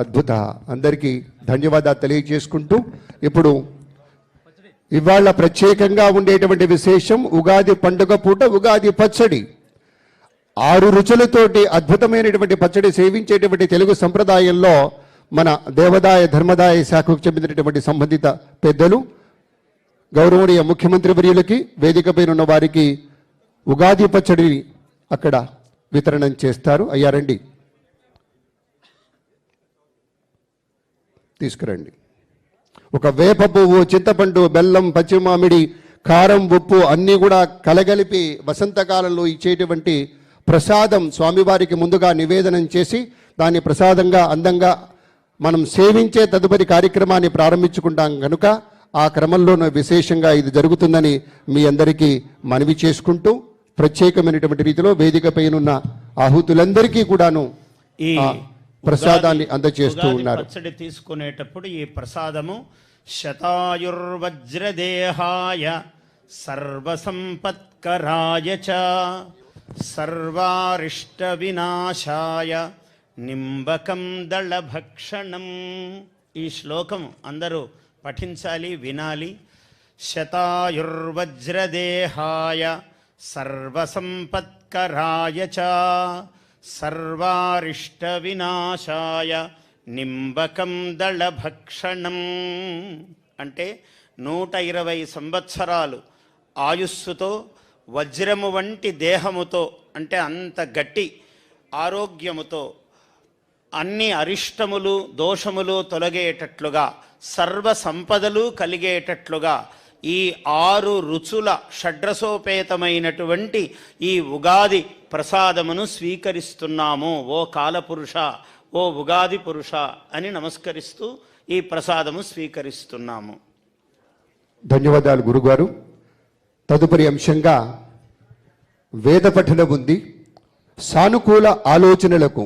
అద్భుత. అందరికీ ధన్యవాదాలు తెలియజేసుకుంటూ ఇప్పుడు ఇవాళ ప్రత్యేకంగా ఉండేటువంటి విశేషం ఉగాది పండుగ పూట ఉగాది పచ్చడి. ఆరు రుచులతోటి అద్భుతమైనటువంటి పచ్చడి సేవించేటువంటి తెలుగు సంప్రదాయంలో మన దేవదాయ ధర్మదాయ శాఖకు చెందినటువంటి సంబంధిత పెద్దలు గౌరవనీయ ముఖ్యమంత్రి వర్యులకి వేదికపై ఉన్న వారికి ఉగాది పచ్చడిని అక్కడ వితరణం చేస్తారు. అయ్యారండి తీసుకురండి. ఒక వేప పువ్వు చింతపండు బెల్లం పచ్చి మామిడి కారం ఉప్పు అన్నీ కూడా కలగలిపి వసంతకాలంలో ఇచ్చేటువంటి ప్రసాదం స్వామివారికి ముందుగా నివేదనం చేసి దాన్ని ప్రసాదంగా అందంగా మనం సేవించే తదుపరి కార్యక్రమాన్ని ప్రారంభించుకుంటాం కనుక ఆ క్రమంలోనూ విశేషంగా ఇది జరుగుతుందని మీ అందరికీ మనవి చేసుకుంటూ ప్రత్యేకమైనటువంటి రీతిలో వేదిక పైనున్న ఆహుతులందరికీ కూడాను ఈ ప్రసాదాన్ని అందజేస్తూ ఉన్నారు. పచ్చడి తీసుకునేటప్పుడు ఈ ప్రసాదము శతాయుర్వజ్రదేహాయ సర్వసంపత్కరాయ చ సర్వారిష్ట వినాశాయ నింబకం దళభక్షణం ఈ శ్లోకం అందరూ పఠించాలి వినాలి. శతాయుర్వజ్రదేహాయ సర్వసంపత్కరాయ చ సర్వారిష్టవినాశాయ నింబకం దళభక్షణం. అంటే నూట ఇరవై సంవత్సరాలు ఆయుస్సుతో వజ్రము వంటి దేహముతో అంటే అంత గట్టి ఆరోగ్యముతో అన్ని అరిష్టములు దోషములు తొలగేటట్లుగా సర్వ సంపదలు కలిగేటట్లుగా ఈ ఆరు రుచుల షడ్రసోపేతమైనటువంటి ఈ ఉగాది ప్రసాదమును స్వీకరిస్తున్నాము. ఓ కాలపురుష ఓ ఉగాది పురుష అని నమస్కరిస్తూ ఈ ప్రసాదము స్వీకరిస్తున్నాము. ధన్యవాదాలు గురుగారు. తదుపరి అంశంగా వేద పఠనం ఉంది. సానుకూల ఆలోచనలకు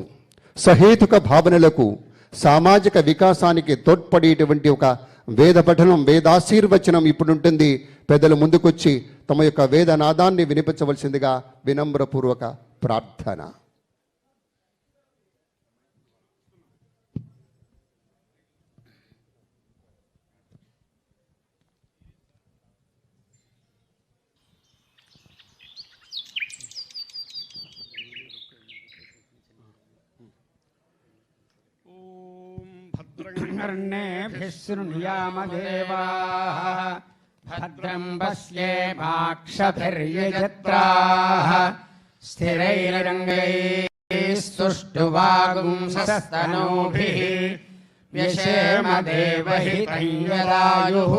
సహేతుక భావనలకు సామాజిక వికాసానికి తోడ్పడేటువంటి ఒక వేద పఠనం వేదాశీర్వచనం ఇప్పుడు ఉంటుంది పెద్దలు ముందుకొచ్చి తమ యొక్క వేదనాదాన్ని వినిపించవలసిందిగా వినమ్రపూర్వక ప్రార్థన कर्णेभिः भद्रम् पश्येमाक्षभिर्यजत्राः स्थिरैरङ्गैः सुष्ठुवागुंसस्तनूभिः व्यशेम देवहितञ्जलायुः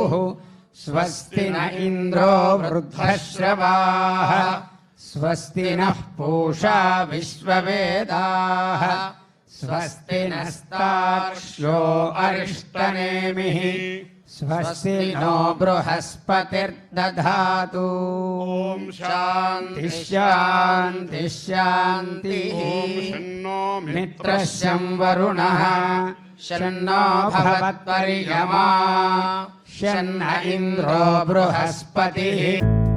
स्वस्ति न इन्द्रो वृद्धश्रवाः। स्वस्ति नः पूषा विश्ववेदाः स्वस्ति नस्ताक्ष्यो अरिष्टनेमिः। स्वस्ति नो बृहस्पतिर्दधातु। ॐ शान्ति शान्ति। शान्तिः मित्रशं वरुणः। शन्नो भवत्वर्यमा शन्न इन्द्रो बृहस्पतिः।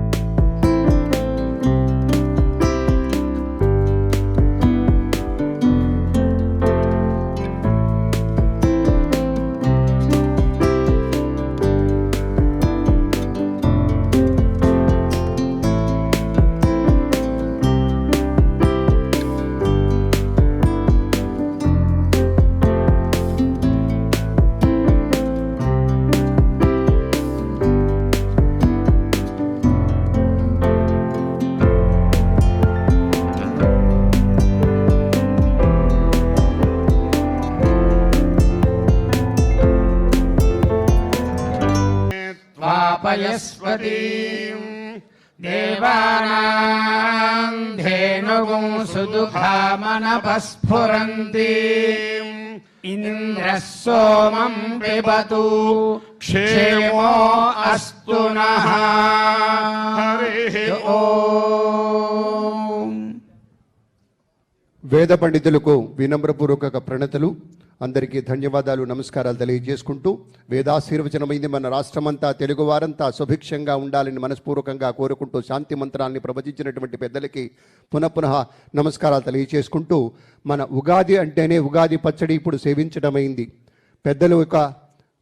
त्वापयस्वतीम् देवानाम् धेनुगुं सुदुःखामनपस्फुरन्ति इन्द्रः सोमम् पिबतु क्षेमो अस्तु नः। हरिः ॐ వేద పండితులకు వినమ్రపూర్వక ప్రణతలు. అందరికీ ధన్యవాదాలు నమస్కారాలు తెలియజేసుకుంటూ వేదాశీర్వచనమైంది మన రాష్ట్రమంతా తెలుగువారంతా సుభిక్షంగా ఉండాలని మనస్పూర్వకంగా కోరుకుంటూ శాంతి మంత్రాన్ని ప్రవచించినటువంటి పెద్దలకి పునః పునః నమస్కారాలు తెలియజేసుకుంటూ మన ఉగాది అంటేనే ఉగాది పచ్చడి ఇప్పుడు సేవించడమైంది. పెద్దలు ఒక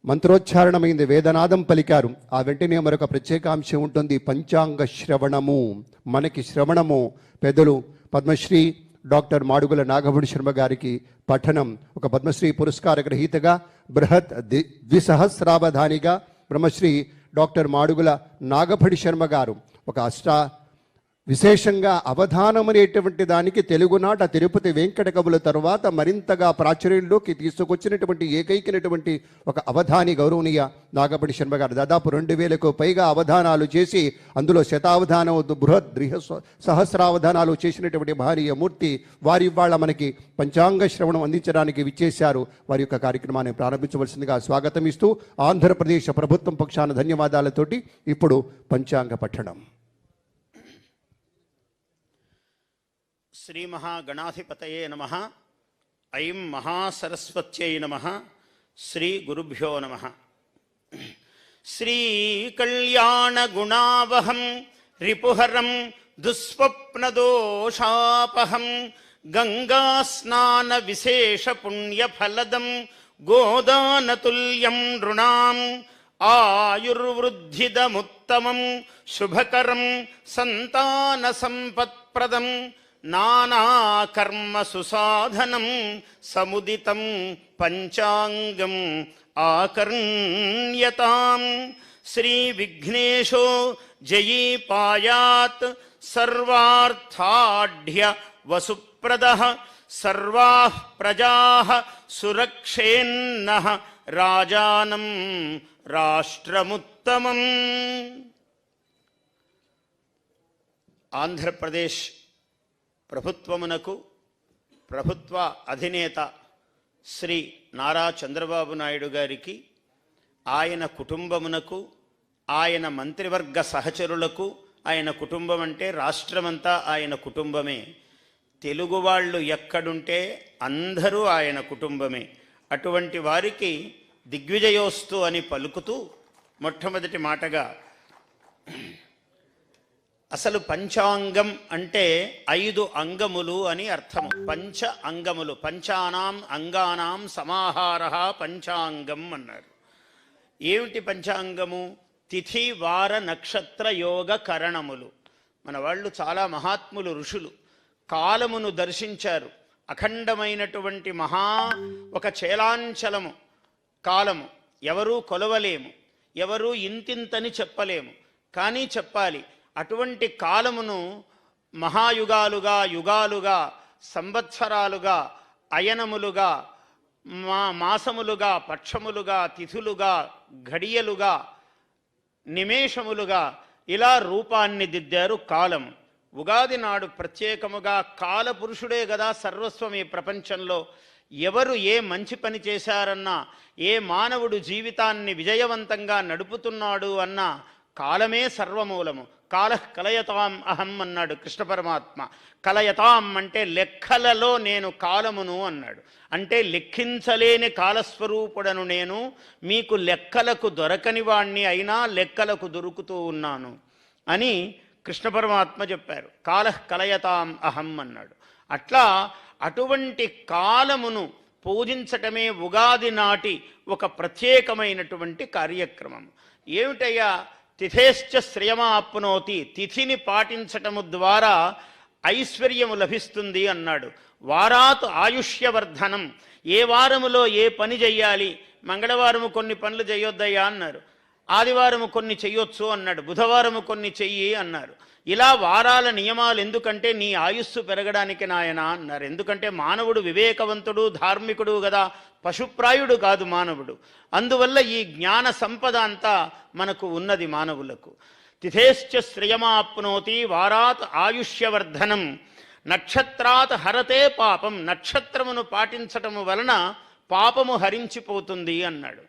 మంత్రోచ్చారణమైంది వేదనాదం పలికారు. ఆ వెంటనే మరొక ప్రత్యేకాంశం ఉంటుంది పంచాంగ శ్రవణము. మనకి శ్రవణము. పెద్దలు పద్మశ్రీ డాక్టర్ మాడుగుల నాగభుడి శర్మ గారికి పఠనం ఒక పద్మశ్రీ పురస్కార గ్రహీతగా బృహత్ ది- ద్విసహస్రావధానిగా బ్రహ్మశ్రీ డాక్టర్ మాడుగుల నాగభణి శర్మ గారు ఒక అష్ట విశేషంగా అవధానం అనేటువంటి దానికి తెలుగునాట తిరుపతి వెంకట కవుల తరువాత మరింతగా ప్రాచుర్యంలోకి తీసుకొచ్చినటువంటి ఏకైకినటువంటి ఒక అవధాని గౌరవనీయ నాగపడి శర్మ గారు. దాదాపు రెండు వేలకు పైగా అవధానాలు చేసి అందులో శతావధానం బృహద్ గృహ సహస్రావధానాలు చేసినటువంటి భారీయ మూర్తి వారి ఇవాళ మనకి పంచాంగ శ్రవణం అందించడానికి విచ్చేశారు. వారి యొక్క కార్యక్రమాన్ని ప్రారంభించవలసిందిగా స్వాగతం ఇస్తూ ఆంధ్రప్రదేశ్ ప్రభుత్వం పక్షాన ధన్యవాదాలతోటి ఇప్పుడు పంచాంగ పఠనం శ్రీ మహాగణాధిపతయే నమ. ఐం మహాసరస్వత్యై నమ. శ్రీ గురుభ్యో నమ. శ్రీకళ్యాణగుణావహం రిపుహరం దుస్వప్నదోషాపహం గంగాస్నాన విశేషపుణ్యఫలదం గోదానతుల్యం నృణాం ఆయుర్వృద్ధిదముత్తమం శుభకరం సంతానసంపత్ప్రదం నానాకర్మ సుసాధనం సముదితం పంచాంగం ఆకర్ణ్యతాం. శ్రీ విఘ్నేశో జయీ పాయాత్ సర్వార్థాఢ్య వసుప్రద సర్వా ప్రజా సురక్షేన్న రాజానం రాష్ట్రముత్తమం. ఆంధ్రప్రదేశ్ ప్రభుత్వమునకు ప్రభుత్వ అధినేత శ్రీ నారా చంద్రబాబు నాయుడు గారికి ఆయన కుటుంబమునకు ఆయన మంత్రివర్గ సహచరులకు ఆయన కుటుంబం అంటే రాష్ట్రమంతా ఆయన కుటుంబమే. తెలుగు వాళ్ళు ఎక్కడుంటే అందరూ ఆయన కుటుంబమే. అటువంటి వారికి దిగ్విజయోస్తు అని పలుకుతూ మొట్టమొదటి మాటగా అసలు పంచాంగం అంటే ఐదు అంగములు అని అర్థము. పంచ అంగములు. పంచానాం అంగానాం సమాహార పంచాంగం అన్నారు. ఏమిటి పంచాంగము? తిథి వార నక్షత్ర యోగ కరణములు. మన వాళ్ళు చాలా మహాత్ములు ఋషులు. కాలమును దర్శించారు. అఖండమైనటువంటి మహా ఒక చేలాంచలము కాలము. ఎవరూ కొలవలేము. ఎవరూ ఇంతింతని చెప్పలేము. కానీ చెప్పాలి అటువంటి కాలమును మహాయుగాలుగా యుగాలుగా సంవత్సరాలుగా అయనములుగా మా మాసములుగా పక్షములుగా తిథులుగా ఘడియలుగా నిమేషములుగా ఇలా రూపాన్ని దిద్దారు కాలం. ఉగాది నాడు ప్రత్యేకముగా కాలపురుషుడే కదా సర్వస్వం ఈ ప్రపంచంలో. ఎవరు ఏ మంచి పని చేశారన్నా ఏ మానవుడు జీవితాన్ని విజయవంతంగా నడుపుతున్నాడు అన్నా కాలమే సర్వమూలము. కాల కలయతాం అహం అన్నాడు కృష్ణ పరమాత్మ. కలయతాం అంటే లెక్కలలో నేను కాలమును అన్నాడు. అంటే లెక్కించలేని కాలస్వరూపుడను నేను మీకు లెక్కలకు దొరకని వాణ్ణి అయినా లెక్కలకు దొరుకుతూ ఉన్నాను అని కృష్ణ పరమాత్మ చెప్పారు. కాల కలయతాం అహం అన్నాడు. అట్లా అటువంటి కాలమును పూజించటమే ఉగాది నాటి ఒక ప్రత్యేకమైనటువంటి కార్యక్రమం. ఏమిటయ్యా? తిథేశ్చ శ్రేయమాప్నోతి. తిథిని పాటించటము ద్వారా ఐశ్వర్యము లభిస్తుంది అన్నాడు. వారాత్ ఆయుష్యవర్ధనం. ఏ వారములో ఏ పని చెయ్యాలి? మంగళవారము కొన్ని పనులు చేయొద్దయ్యా అన్నారు. ఆదివారము కొన్ని చెయ్యొచ్చు అన్నాడు. బుధవారము కొన్ని చెయ్యి అన్నారు. ఇలా వారాల నియమాలు ఎందుకంటే నీ ఆయుస్సు పెరగడానికి నాయన అన్నారు. ఎందుకంటే మానవుడు వివేకవంతుడు ధార్మికుడు కదా పశుప్రాయుడు కాదు మానవుడు. అందువల్ల ఈ జ్ఞాన సంపద అంతా మనకు ఉన్నది మానవులకు. తిథేశ్చ శ్రియమాప్నోతి వారాత్ ఆయుష్యవర్ధనం నక్షత్రాత్ హరతే పాపం నక్షత్రమును పాటించటము వలన పాపము హరించిపోతుంది అన్నాడు.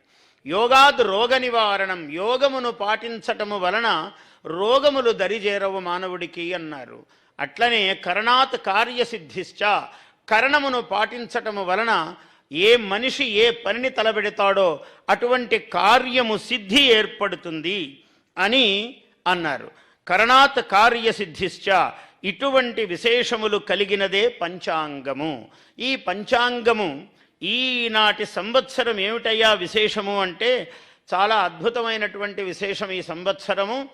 యోగాద్ రోగ నివారణం యోగమును పాటించటము వలన రోగములు దరిజేరవు మానవుడికి అన్నారు. అట్లనే కరణాత్ కార్యసిద్ధిశ్చ కరణమును పాటించటము వలన ఏ మనిషి ఏ పనిని తలబెడతాడో అటువంటి కార్యము సిద్ధి ఏర్పడుతుంది అని అన్నారు. కరణాత్ కార్యసిద్ధిశ్చ ఇటువంటి విశేషములు కలిగినదే పంచాంగము. ఈ పంచాంగము ఈనాటి సంవత్సరం ఏమిటయ్యా విశేషము అంటే చాలా అద్భుతమైనటువంటి విశేషం ఈ సంవత్సరము.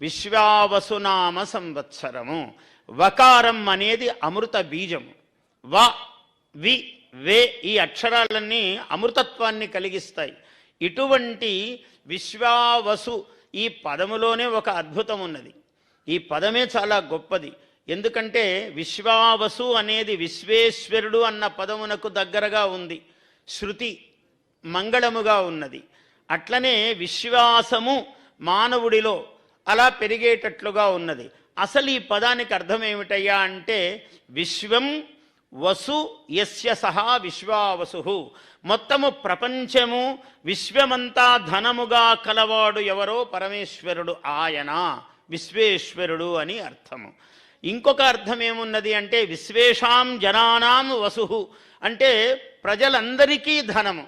విశ్వావసునామ సంవత్సరము. వకారం అనేది అమృత బీజము. వ వి వే ఈ అక్షరాలన్నీ అమృతత్వాన్ని కలిగిస్తాయి. ఇటువంటి విశ్వావసు ఈ పదములోనే ఒక అద్భుతం ఉన్నది ఈ పదమే చాలా గొప్పది. ఎందుకంటే విశ్వావసు అనేది విశ్వేశ్వరుడు అన్న పదమునకు దగ్గరగా ఉంది. శృతి మంగళముగా ఉన్నది. అట్లనే విశ్వాసము మానవుడిలో అలా పెరిగేటట్లుగా ఉన్నది. అసలు ఈ పదానికి అర్థం ఏమిటయ్యా అంటే విశ్వం వసు యస్య సహా విశ్వావసు మొత్తము ప్రపంచము విశ్వమంతా ధనముగా కలవాడు ఎవరో పరమేశ్వరుడు ఆయన విశ్వేశ్వరుడు అని అర్థము. ఇంకొక అర్థం ఏమున్నది అంటే విశ్వేషాం జనానాం వసు. అంటే ప్రజలందరికీ ధనము.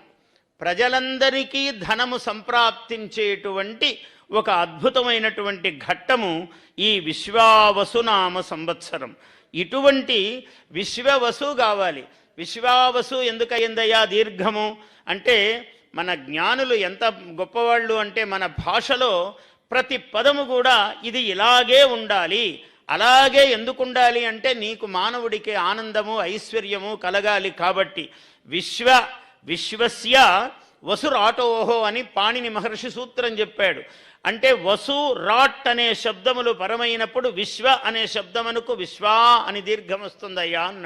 ప్రజలందరికీ ధనము సంప్రాప్తించేటువంటి ఒక అద్భుతమైనటువంటి ఘట్టము ఈ విశ్వావసునామ సంవత్సరం. ఇటువంటి విశ్వవసు కావాలి. విశ్వావసు ఎందుకయిందయ్యా దీర్ఘము? అంటే మన జ్ఞానులు ఎంత గొప్పవాళ్ళు అంటే మన భాషలో ప్రతి పదము కూడా ఇది ఇలాగే ఉండాలి. అలాగే ఎందుకు ఉండాలి అంటే నీకు మానవుడికి ఆనందము ఐశ్వర్యము కలగాలి కాబట్టి విశ్వ విశ్వస్య వసురాటోహో అని పాణిని మహర్షి సూత్రం చెప్పాడు. అంటే వసు రాట్ అనే శబ్దములు పరమైనప్పుడు విశ్వ అనే శబ్దమునకు విశ్వా అని దీర్ఘం వస్తుందయ్యా అన్నాడు.